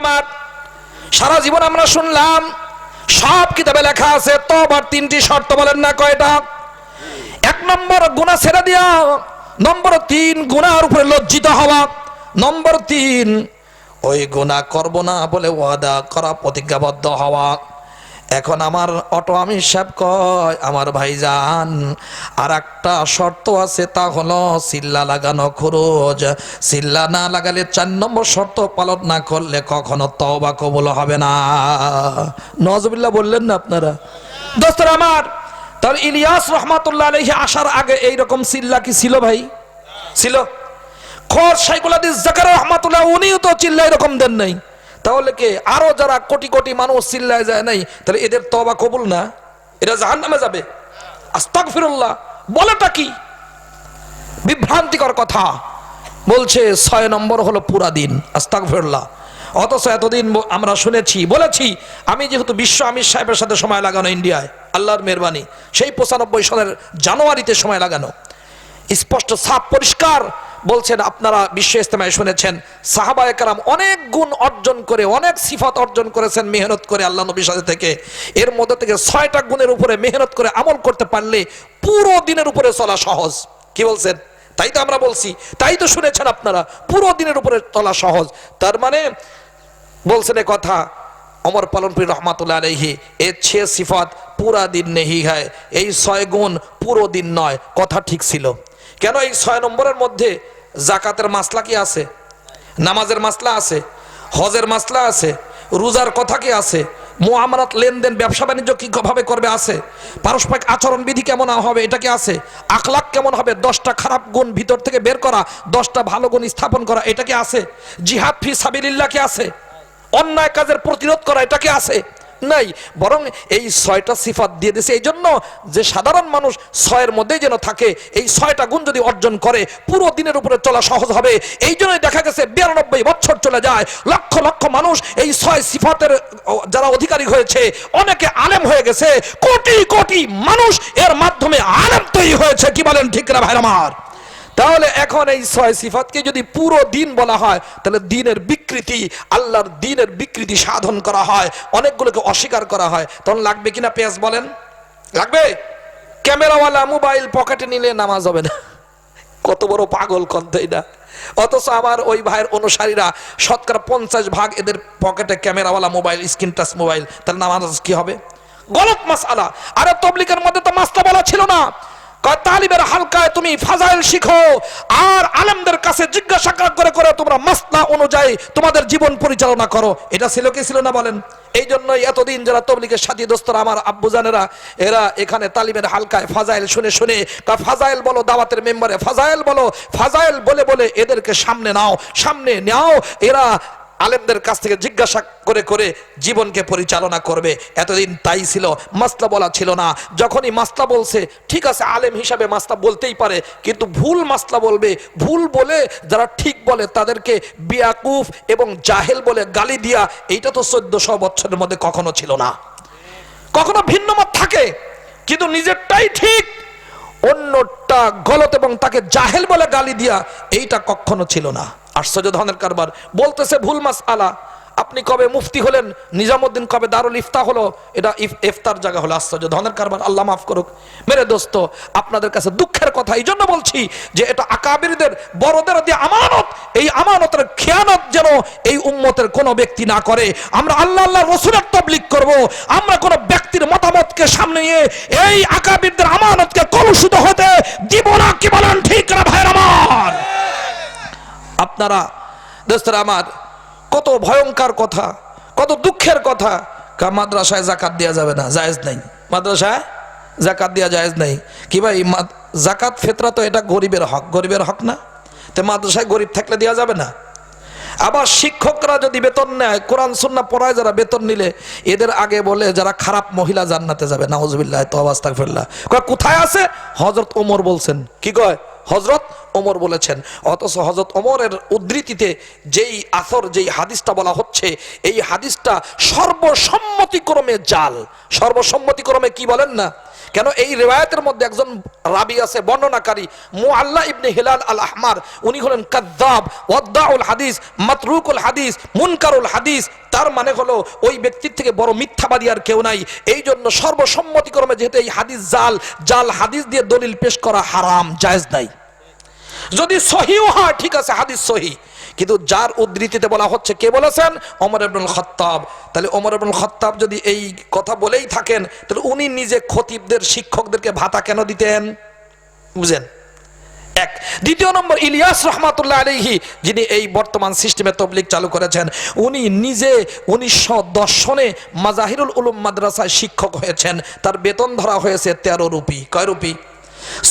আমার, সারা জীবন আমরা শুনলাম, সব কিতাবে লেখা আছে, তবার তিনটি শর্ত বলেন না কয়টা? এক নম্বর গুণা ছেড়ে দেওয়া নম্বর তিন গুণার উপরে লজ্জিত হওয়া। নম্বর তিন, ওই গুণা করব না বলে ওয়াদা করা প্রতিজ্ঞাবদ্ধ হওয়া। এখন আমার অটো আমি সাহেব কয়, আমার ভাইজান আর একটা শর্ত আছে, তা হলো সিল্লা লাগানো খরচ। সিল্লা না লাগালে চার নম্বর শর্ত পালন না করলে কখনো তওবা কবুল হবে না। নজবিল্লা বললেন না আপনারা? দোস্তরা আমার, তাহলে ইলিয়াস রহমাতুল্লাহ আলহি আসার আগে এইরকম সিল্লা কি ছিল ভাই? ছিল? খর সাইকুল হাদিস জাকার রহমাতুল্লাহ, উনিও তো চিল্লা এরকম দেন নাই। তাহলে কে আরও যারা কোটি কোটি মানুষ চিল্লায় যায় নাই, তাহলে এদের তবা কবুল না? এরা জাহান নামে যাবে। আস্তাক ফিরুল্লাহ বলেটা কি? বিভ্রান্তিকর কথা। বলছে, ছয় নম্বর হলো পুরা দিন। আস্তাক ফিরুল্লাহ অথচ এতদিন আমরা শুনেছি, বলেছি, আমি যেহেতু বিশ্ব আমির সাহেবের সাথে সময় লাগানো ইন্ডিয়ায়, আল্লাহর মেহরবানি, সেই পঁচানব্বই সালের জানুয়ারিতে সময় লাগানো। স্পষ্ট সাপ পরিষ্কার বলছেন, আপনারা বিশ্ব ইস্তেমায় শুনেছেন সাহাবা একরাম অনেক গুণ অর্জন করে, অনেক সিফাত অর্জন করেছেন মেহনত করে আল্লাহ নবীর সাথে থেকে। এর মধ্যে থেকে ছয়টা গুণের উপরে মেহনত করে আমল করতে পারলে পুরো দিনের উপরে চলা সহজ। কি বলছেন? তাই তো আমরা বলছি, তাই তো শুনেছেন আপনারা, পুরো দিনের উপরে চলা সহজ। তার মানে বলছেন এ কথা, অমর পালনপুরি রহমাতুল্লাহ আলহি এর ছে সিফাত পুরা দিন নেহি হয় এই ছয় গুণ পুরো দিন নয়, কথা ঠিক ছিল। কেন এই ছয় নম্বরের মধ্যে জাকাতের মাসলা কি আছে? নামাজের মাসলা আছে? হজের মাসলা আছে? রোজার কথা কি আছে? মোহামরাত লেনদেন, ব্যবসা বাণিজ্য কি ভাবে করবে আছে? পারস্পরিক আচরণ বিধি কেমন হবে? এটা কি আছে? আখলাক কেমন হবে? দশটা খারাপ গুণ ভিতর থেকে বের করা, দশটা ভালো গুণ স্থাপন করা, এটা কি আছে? জিহাদ ফি সাবিলিল্লাহ কি আছে? অন্যায় কাজের প্রতিরোধ করা, এটা কি আছে? নাই, বরং এই ছয়টা সিফাত দিয়ে দিয়েছে। এই জন্য যে সাধারণ মানুষ ছয়ের মধ্যেই যেন থাকে, এই ছয়টা গুণ যদি অর্জন করে, পুরো দিনের উপরে চলা সহজ হবে। এই জন্যই দেখা গেছে, বিরানব্বই বছর চলে যায়, লক্ষ লক্ষ মানুষ এই ছয় সিফাতের যারা অধিকারী হয়েছে, অনেকে আলেম হয়ে গেছে, কোটি কোটি মানুষ এর মাধ্যমে আলেম তৈরি হয়েছে, কি বলেন ঠিক না ভাই আমার? তাহলে এখন এই ছয় সিফাতকে যদি পুরো দিন বলা হয়, তাহলে দিনের বিকৃতি, আল্লাহর দিনের বিকৃতি সাধন করা হয়, অনেকগুলোকে অস্বীকার করা হয়। তখন লাগবে কিনা পেঁয়াজ বলেন? লাগবে? ক্যামেরাওয়ালা মোবাইল পকেটে নিলে নামাজ হবে না। কত বড় পাগল কন্থাই না অথচ আমার ওই ভাইয়ের অনুসারীরা শতকরা পঞ্চাশ ভাগ এদের পকেটে ক্যামেরাওয়ালা মোবাইল, স্ক্রিন টাচ মোবাইল। তাহলে নামাজ কি হবে? গলত মাসালা আরে তবলিকের মধ্যে তো মাস্তা বলা ছিল না। তালিবের হালকায় তুমি ফাজাইল শিখো, আর আলেমদের কাছে জিজ্ঞাসা করে করে তোমরা মাসলা অনুযায়ী তোমাদের জীবন পরিচালনা করো। এটা ছিল কি ছিল না বলেন? এই জন্যই এতদিন যারা তবলিগের সাথী দোস্তরা আমার আব্বুজানেরা এরা এখানে তালিবের হালকায় ফাজাইল শুনে শুনে কয় ফাজাইল বলো দাওয়াতের মেম্বারে, ফাজাইল বলো, ফাজাইল বলে বলে এদেরকে সামনে নাও সামনে নাও। এরা আলেমদের কাছ থেকে জিজ্ঞাসা করে করে জীবনকে পরিচালনা করবে। এতদিন তাই ছিল, মাসলা বলা ছিল না। যখনই মাসলা বলছে, ঠিক আছে, আলেম হিসাবে মাসলা বলতেই পারে, কিন্তু ভুল মাসলা বলবে। ভুল বলে যারা ঠিক বলে তাদেরকে বিয়াকুফ এবং জাহেল বলে গালি দিয়া, এইটা তো চোদ্দশো বছরের মধ্যে কখনো ছিল না। কখনো ভিন্ন মত থাকে, কিন্তু নিজেরটাই ঠিক। অন্যটা গলত এবং তাকে জাহেল বলে গালি দিয়া, এইটা কখনো ছিল না। আশ্চর্য ধরনের কারবার। বলতেছে ভুল মাস আলা আপনি কবে মুফতি হলেন? নিজামুদ্দিন কবে দারুল ইফতা হলো? এটা ইফ ইফতার জায়গা হলো আশ্চর্য ধরনের কারবার। আল্লাহ মাফ করুক। মেরে দোস্ত, আপনাদের কাছে দুঃখের কথা এই জন্য বলছি যে এটা আকাবিরদের, বড়দের দিয়ে আমানত। এই আমানতের খেয়ানত যেন এই উম্মতের কোনো ব্যক্তি না করে। আমরা আল্লাহ আল্লাহ রসুলের তবলিক করব। আমরা কোনো ব্যক্তির মতামতকে সামনে নিয়ে এই আকাবিরদের আমানতকে কলুষিত হতে দিব না কি বলেন ঠিক না ভাইয়ের আমার আপনারা, দোস্তরা আমার, কত ভয়ঙ্কর কথা, কত দুঃখের কথা। মাদ্রাসায় জাকাত দেওয়া যাবে না, জায়েজ নাই। মাদ্রাসায় জাকাত দেওয়া জায়েজ নাই। কি ভাই জাকাত ফেতরা তো এটা গরিবের হক গরিবের হক না। তো মাদ্রাসায় গরিব থাকলে দেওয়া যাবে না। আবার শিক্ষকরা যদি বেতন নেয়, কোরআন সুন্না পড়ায় যারা বেতন নিলে, এদের আগে বলে যারা খারাপ মহিলা জান্নাতে যাবে, নাউজবিল্লাহ তো অবস্থাক ফেললা কোথায় আছে? হজরত ওমর বলছেন। কি কয়? হজরত ওমর বলেছেন, অথচ হজরত ওমরের উদ্ধৃতিতে যেই আসর, যেই হাদিসটা বলা হচ্ছে, এই হাদিসটা সর্বসম্মতিক্রমে জাল। সর্বসম্মতিক্রমে কি বলেন না? কেন এই রেওয়ায়তের মধ্যে একজন রাবি আছে, বর্ণনাকারী, মুআল্লা ইবনে হিলাল আল আহমার উনি হলেন কাদ্দাব, ওয়াদ্দাউল হাদিস, মাতরুকুল হাদিস, মুনকারুল হাদিস। তার মানে হলো ওই ব্যক্তির থেকে বড় মিথ্যাবাদী আর কেউ নাই। এই জন্য সর্বসম্মতিক্রমে যেহেতু এই হাদিস জাল জাল হাদিস দিয়ে দলিল পেশ করা হারাম, জায়েজ নাই। যদি সহিও হয় ঠিক আছে, হাদিস সহি। কিন্তু যার উদ্ধৃতিতে বলা হচ্ছে, কে বলেছেন? ওমর ইবনুল খত্তাব। তাহলে ওমর ইবনুল খত্তাব যদি এই কথা বলেই থাকেন, তাহলে উনি নিজে খতিবদের, শিক্ষকদেরকে ভাতা কেন দিতেন? বুঝেন? এক। দ্বিতীয় নম্বর, ইলিয়াস রহমাতুল্লাহ আলহি যিনি এই বর্তমান সিস্টেমে তবলিক চালু করেছেন, উনি নিজে উনিশশো দশ সনে মাজাহিরুল উলুম মাদ্রাসায় শিক্ষক হয়েছেন। তার বেতন ধরা হয়েছে তেরো রুপি। কয় রুপি?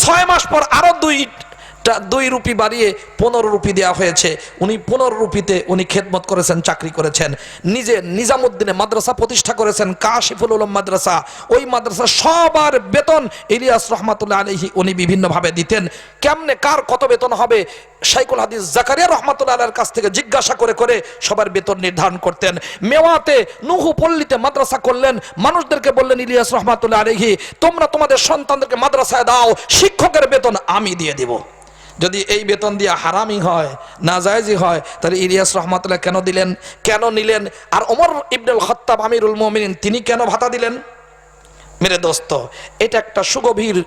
ছয় মাস পর আরও দুই টা- দুই রুপি বাড়িয়ে পনেরো রুপি দেওয়া হয়েছে। উনি পনেরো রুপিতে উনি খেদমত করেছেন, চাকরি করেছেন। নিজে নিজামুদ্দিনে মাদ্রাসা প্রতিষ্ঠা করেছেন, কাশিফুল উলম মাদ্রাসা। ওই মাদ্রাসা সবার বেতন ইলিয়াস রহমাতুল্লাহ আলহি উনি বিভিন্নভাবে দিতেন। কেমনে, কার কত বেতন হবে? শাইকুল হাদিস জাকারিয়া রহমাতুল্লাহ কাছ থেকে জিজ্ঞাসা করে করে সবার বেতন নির্ধারণ করতেন। মেওয়াতে নুহু পল্লীতে মাদ্রাসা করলেন, মানুষদেরকে বললেন, ইলিয়াস রহমাতুল্লাহ আলহি তোমরা তোমাদের সন্তানদেরকে মাদ্রাসায় দাও, শিক্ষকের বেতন আমি দিয়ে দেব। যদি এই বেতন দিয়ে হারামি হয় না জায়জি হয়, তাহলে ইলিয়াস রহমাতুল্লাহ কেন দিলেন? কেন নিলেন? আর ওমর ইবনুল খত্তাব আমিরুল মোমিনিন, তিনি কেন ভাতা দিলেন? মেরে দোস্ত, এটা একটা সুগভীর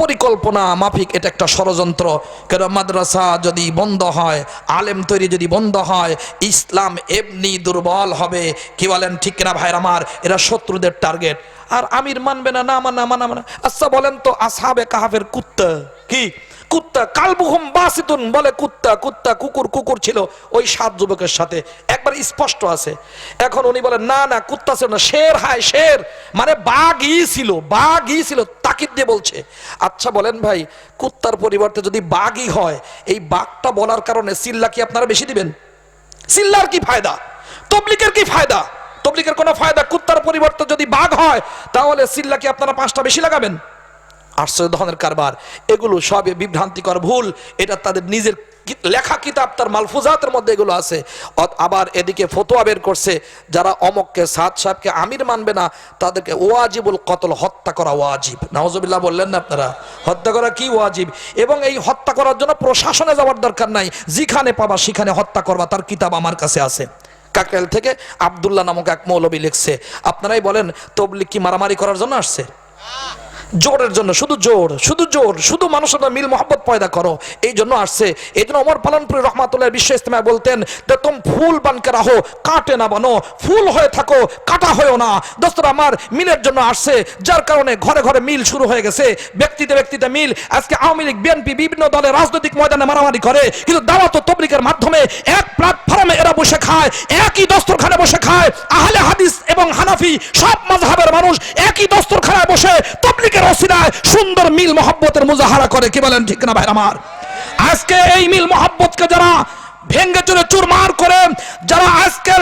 পরিকল্পনা মাফিক, এটা একটা ষড়যন্ত্র। কেন মাদ্রাসা যদি বন্ধ হয়, আলেম তৈরি যদি বন্ধ হয়, ইসলাম এমনি দুর্বল হবে। কি বলেন, ঠিক কিনা ভাইর আমার? এরা শত্রুদের টার্গেট। আর আমির মানবে না না মানা মানা মানা। আচ্ছা বলেন তো, আসহাবে কাহাফের কুত্তা, কি? কুত্তা, কালবুহম বাসিতুন বলে কুত্তা কুত্তা কুকুর কুকুর ছিল ওই সাত যুবকের সাথে। একবার স্পষ্ট আছে। এখন উনি বলেন, না না, কুত্তা ছিল না, শের, হায়, শের। মানে বাঘই ছিল বাঘই ছিল, তাকিদ দিয়ে বলছে। আচ্ছা বলেন ভাই, কুত্তার পরিবর্তে যদি বাঘই হয়, এই বাঘটা বলার কারণে সিল্লা কি আপনারা বেশি দিবেন? সিল্লার কি ফায়দা? তবলিকের কি ফায়দা? তবলিকের কোনো ফায়দা? কুত্তার পরিবর্তে যদি বাঘ হয়, তাহলে সিল্লা কি আপনারা পাঁচটা বেশি লাগাবেন? আশ্চর্য ধরনের কারবার, এগুলো সবই বিভ্রান্তিকর ভুল। এটা তাদের নিজের লেখা কিতাব, তার মালফুজাতের মধ্যে এগুলো আছে। আবার এদিকে ফতোয়া বের করছে, যারা অমককে, সাদ সাহেবকে আমির মানবে না, তাদেরকে ওয়াজিবুল কতল, হত্যা করা ওয়াজিব। নওয়াজবিল্লাহ বললেন না আপনারা? হত্যা করা কি ওয়াজিব? এবং এই হত্যা করার জন্য প্রশাসনে যাওয়ার দরকার নাই। যেখানে পাবা, সেখানে হত্যা করবা, তার কিতাব আমার কাছে আছে। কাকরাইল থেকে আবদুল্লাহ নামক এক মৌলবী লিখছে, আপনারাই বলেন তবলিক কি মারামারি করার জন্য আসছে? জোরের জন্য, শুধু জোর শুধু জোর, শুধু মানুষের মিল মোহাম্মত পয়দা করো। এই জন্য আসছে। এই জন্য অমর পালনপুরি রহমাতুল্লাহ বিশ্ব ইস্তেমায় বলতেন যে তুম ফুল বানকে রাখো কাটে না বানো, ফুল হয়ে থাকো, কাটা হয়েও না। দোস্তরা আমার মিলের জন্য আসছে, যার কারণে ঘরে ঘরে মিল শুরু হয়ে গেছে, ব্যক্তিতে ব্যক্তিতে মিল। আজকে আওয়ামী লীগ, বিএনপি, বিভিন্ন দলের রাজনৈতিক ময়দানে মারামারি করে, কিন্তু দাওয়াত তবলিকের মাধ্যমে এক প্ল্যাটফর্মে এরা বসে খায়, একই দস্তরখানে বসে খায়। আহলে হাদিস এবং হানাফি সব মাযহাবের মানুষ একই দস্তরখানায় বসে তবলিকের অসিলায় সুন্দর মিল মহব্বতের মুজাহারা করে, কি বলেন ঠিক না ভাই আমার? আজকে এই মিল মহব্বতকে যারা ভেঙ্গে চুরে চুরমার করে, যারা আজকে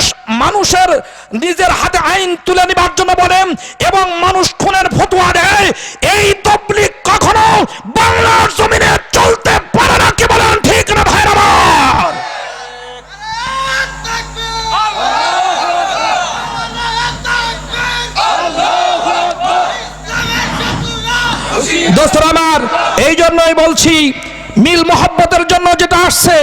মানুষের নিজের হাতে আইন তুলে নেবার জন্য বলেন এবং মানুষ খুনের ফতুয়া দেয়, এই তবলিক কখনো বাংলার এই বলছি, মিল মোহব্বতের জন্য যেটা আসছে,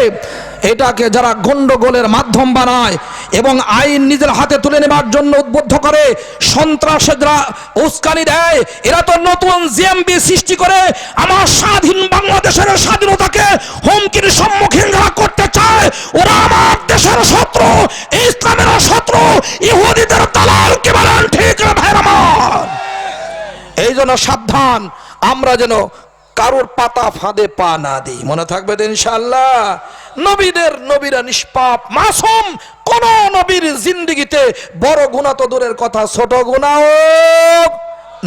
এটাকে যারা গন্ডগোলের মাধ্যম বানায় এবং আইন নিজের হাতে তুলে নেবার জন্য উদ্বুদ্ধ করে, সন্ত্রাসেরা উস্কানি দেয়, এরা তো নতুন জিএমবি সৃষ্টি করে আমার স্বাধীন বাংলাদেশের স্বাধীনতাকে হুমকির সম্মুখীন যারা করতে চায়, ওরা আমার দেশের শত্রু, ইসলামের শত্রু, ইহুদিদের দালাল কি বলেন ঠিক এই জন্য সাবধান, আমরা যেন কারোর পাতা ফাঁদে পা না দিই। মনে থাকবে ইনশাল্লাহ নবীদের নবীরা নিষ্পাপ, মাসুম, কোন নবীর জিন্দিগিতে বড় গুণা তো দূরের কথা, ছোট গুণাও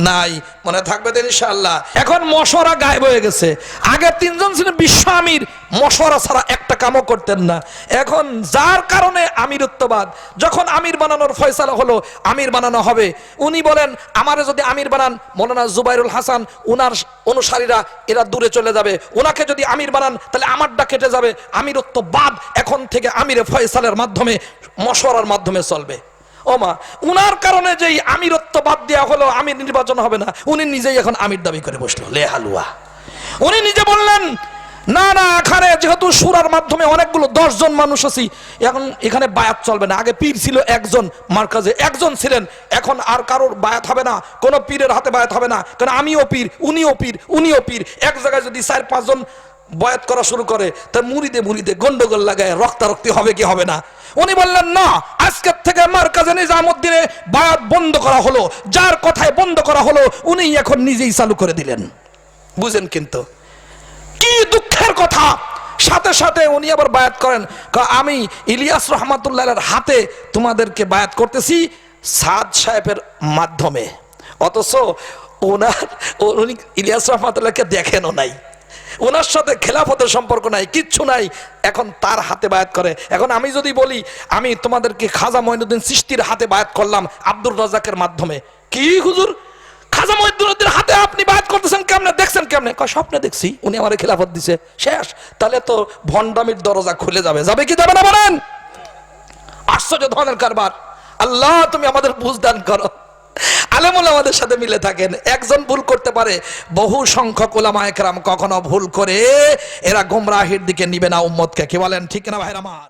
নাই, মনে থাকবে তো ইনশাল্লাহ এখন মশরা গায়েব হয়ে গেছে। আগে তিনজন ছিলেন বিশ্ব আমির, মশরা ছাড়া একটা কামও করতেন না। এখন যার কারণে আমিরত্ববাদ, যখন আমির বানানোর ফয়সালা হলো, আমির বানানো হবে। উনি বলেন, আমারে যদি আমির বানান, মৌলানা জুবাইরুল হাসান, উনার অনুসারীরা এরা দূরে চলে যাবে। ওনাকে যদি আমির বানান, তাহলে আমারটা কেটে যাবে। আমিরত্ববাদ এখন থেকে আমিরে ফয়সালের মাধ্যমে, মশরার মাধ্যমে চলবে। ও মা উনার কারণে যেই আমিরত্ব বাদ দেওয়া হলো আমির নির্বাচন হবে না। উনি নিজেই এখন আমির দাবি করে বসল, লে হালুয়া। উনি নিজে বললেন, না না, এখানে যেহেতু সুরার মাধ্যমে অনেকগুলো দশজন মানুষ আছি, এখন এখানে বায়াত চলবে না। আগে পীর ছিল একজন, মার্কাজে একজন ছিলেন। এখন আর কারোর বায়াত হবে না, কোনো পীরের হাতে বায়াত হবে না। কারণ আমিও পীর, উনিও পীর উনিও পীর। এক জায়গায় যদি চার, পাঁচজন বয়াত করা শুরু করে তার মুড়িদে মুড়িদে গন্ডগোল লাগায়, রক্তারক্তি হবে কি হবে না? উনি বললেন, না, আজকের থেকে মার্কাজে নিজামুদ্দিনে বায়াত বন্ধ করা হলো, যার কথায় বন্ধ করা হলো উনি এখন নিজেই চালু করে দিলেন। বুঝেন কিন্তু, কি দুঃখের কথা। সাথে সাথে উনি আবার বায়াত করেন আমি ইলিয়াস রহমাতুল্লাহের হাতে তোমাদেরকে বায়াত করতেছি সাদ সাহেবের মাধ্যমে। অথচ ওনার, উনি ইলিয়াস রহমাতুল্লাহকে দেখেনও নাই। ওনার সাথে খেলাফতের সম্পর্ক নাই, কিচ্ছু নাই। এখন তার হাতে বায়াত করে। এখন আমি যদি বলি, আমি তোমাদেরকে খাজা মঈনুদ্দিন সৃষ্টির হাতে বায়াত করলাম আব্দুর রাজাকের মাধ্যমে। কি হুজুর? খাজা মহিদ্দিনের হাতে আপনি বায়াত করতেছেন কেমনে? দেখছেন কেমনে? স্বপ্নে দেখছি, উনি আমার খেলাফত দিছে। শেষ। তাহলে তো ভণ্ডামির দরজা খুলে যাবে। যাবে কি যাবে না বলেন? আশ্চর্য ধরনের কারবার। আল্লাহ, তুমি আমাদের বুঝ দান করো। আলেমুল আমাদের সাথে মিলে থাকেন। একজন ভুল করতে পারে, বহু সংখ্যক ওলামা একরাম কখনো ভুল করে এরা গোমরাহির দিকে নিবে না উম্মতকে। কি বলেন, ঠিক না ভাইরা আমার?